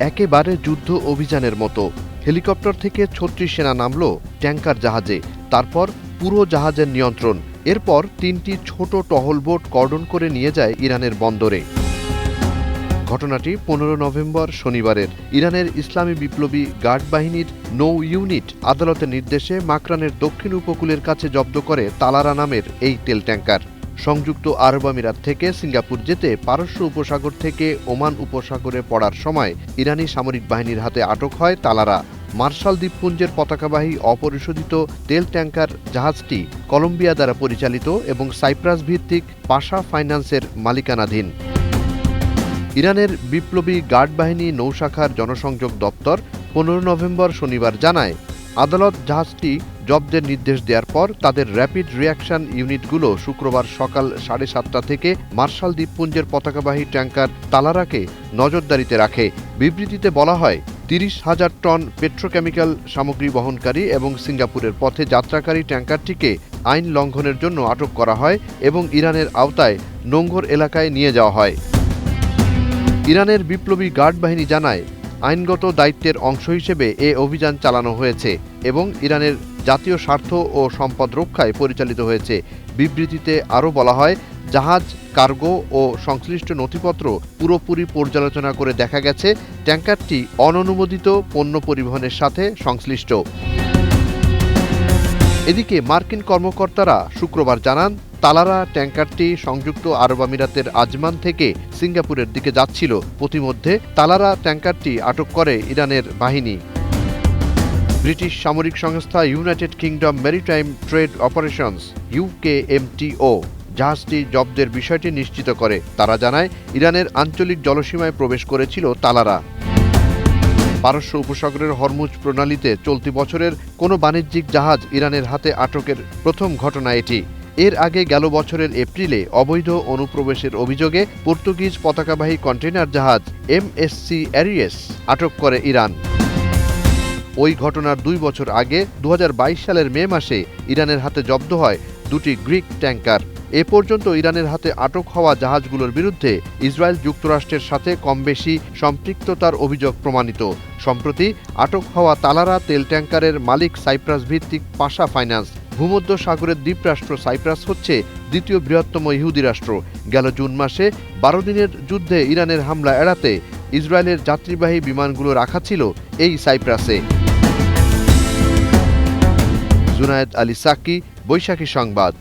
একেবারে যুদ্ধ অভিযানের মতো। হেলিকপ্টার থেকে ছত্রিশ সেনা নামল ট্যাঙ্কার জাহাজে। তারপর পুরো জাহাজের নিয়ন্ত্রণ। এরপর তিনটি ছোট টহল বোট কর্ডন করে নিয়ে যায় ইরানের বন্দরে। ঘটনাটি পনেরো নভেম্বর শনিবারের। ইরানের ইসলামী বিপ্লবী গার্ড বাহিনীর নৌ ইউনিট আদালতের নির্দেশে মাকরানের দক্ষিণ উপকূলের কাছে জব্দ করে তালারা নামের এই তেল ট্যাঙ্কার। সংযুক্ত আরব আমিরাত থেকে সিঙ্গাপুর যেতে পারস্য উপসাগর থেকে ওমান উপসাগরে পড়ার সময় ইরানি সামরিক বাহিনীর হাতে আটক হয় তালারা। মার্শাল দ্বীপপুঞ্জের পতাকাবাহী অপরিশোধিত তেল ট্যাঙ্কার জাহাজটি কলম্বিয়া দ্বারা পরিচালিত এবং সাইপ্রাস ভিত্তিক পাশা ফাইন্যান্সের মালিকানাধীন। ইরানের বিপ্লবী গার্ড বাহিনী নৌশাখার জনসংযোগ দপ্তর পনেরো নভেম্বর শনিবার জানায়, আদালত জাহাজটি জব্দের নির্দেশ দেওয়ার পর তাদের র্যাপিড রিয়াকশন ইউনিটগুলো শুক্রবার সকাল সাড়ে সাতটা থেকে মার্শাল দ্বীপপুঞ্জের পতাকাবাহী ট্যাঙ্কার তালারাকে নজরদারিতে রাখে। বিবৃতিতে বলা হয়, তিরিশ হাজার টন পেট্রোকেমিক্যাল সামগ্রী বহনকারী এবং সিঙ্গাপুরের পথে যাত্রাকারী ট্যাঙ্কারটিকে আইন লঙ্ঘনের জন্য আটক করা হয় এবং ইরানের আওতায় নোঙ্গর এলাকায় নিয়ে যাওয়া হয়। ইরানের বিপ্লবী গার্ড বাহিনী জানায় আইনগত দায়িত্বের অংশ হিসেবে এ অভিযান চালানো হয়েছে এবং ইরানের জাতীয় স্বার্থ ও সম্পদ রক্ষায় পরিচালিত হয়েছে। বিবৃতিতে আরও বলা হয়, জাহাজ, কার্গো ও সংশ্লিষ্ট নথিপত্র পুরোপুরি পর্যালোচনা করে দেখা গেছে, ট্যাঙ্কারটি অননুমোদিত পণ্য পরিবহনের সাথে সংশ্লিষ্ট। এদিকে মার্কিন কর্মকর্তারা শুক্রবার জানান তালারা ট্যাঙ্কারটি সংযুক্ত আরব আমিরাতের আজমান থেকে সিঙ্গাপুরের দিকে যাচ্ছিল। প্রতিমধ্যে তালারা ট্যাঙ্কারটি আটক করে ইরানের বাহিনী। ব্রিটিশ সামরিক সংস্থা United Kingdom Maritime Trade Operations UKMTO জাহাজটি জব্দের বিষয়টি নিশ্চিত করে। তারা জানায়, ইরানের আঞ্চলিক জলসীমায় প্রবেশ করেছিল তালারা। পারস্য উপসাগরের হরমুজ প্রণালীতে চলতি বছরের কোনো বাণিজ্যিক জাহাজ ইরানের হাতে আটকের প্রথম ঘটনা এটি। এর আগে গেল বছরের এপ্রিলে অবৈধ অনুপ্রবেশের অভিযোগে পর্তুগিজ পতাকাবাহী কন্টেইনার জাহাজ এমএসসি অ্যারিয়েস আটক করে ইরান। ওই ঘটনার দুই বছর আগে দু হাজার বাইশ সালের মে মাসে ইরানের হাতে জব্দ হয় দুটি গ্রিক ট্যাঙ্কার এ পর্যন্ত ইরানের হাতে আটক হওয়া জাহাজগুলোর বিরুদ্ধে ইসরায়েল যুক্তরাষ্ট্রের সাথে কম বেশি সম্পৃক্ততার অভিযোগ প্রমাণিত। সম্প্রতি আটক হওয়া তালারা তেল ট্যাঙ্কারের মালিক সাইপ্রাস ভিত্তিক পাশা ফাইন্যান্স ভূমধ্য সাগরের দ্বীপরাষ্ট্র সাইপ্রাস হচ্ছে দ্বিতীয় বৃহত্তম ইহুদি রাষ্ট্র। গেল জুন মাসে বারো দিনের যুদ্ধে ইরানের হামলা এড়াতে ইসরায়েলের যাত্রীবাহী বিমানগুলো রাখা ছিল এই সাইপ্রাসে। জুনায়েদ আলী সাকি বৈশাখী সংবাদ।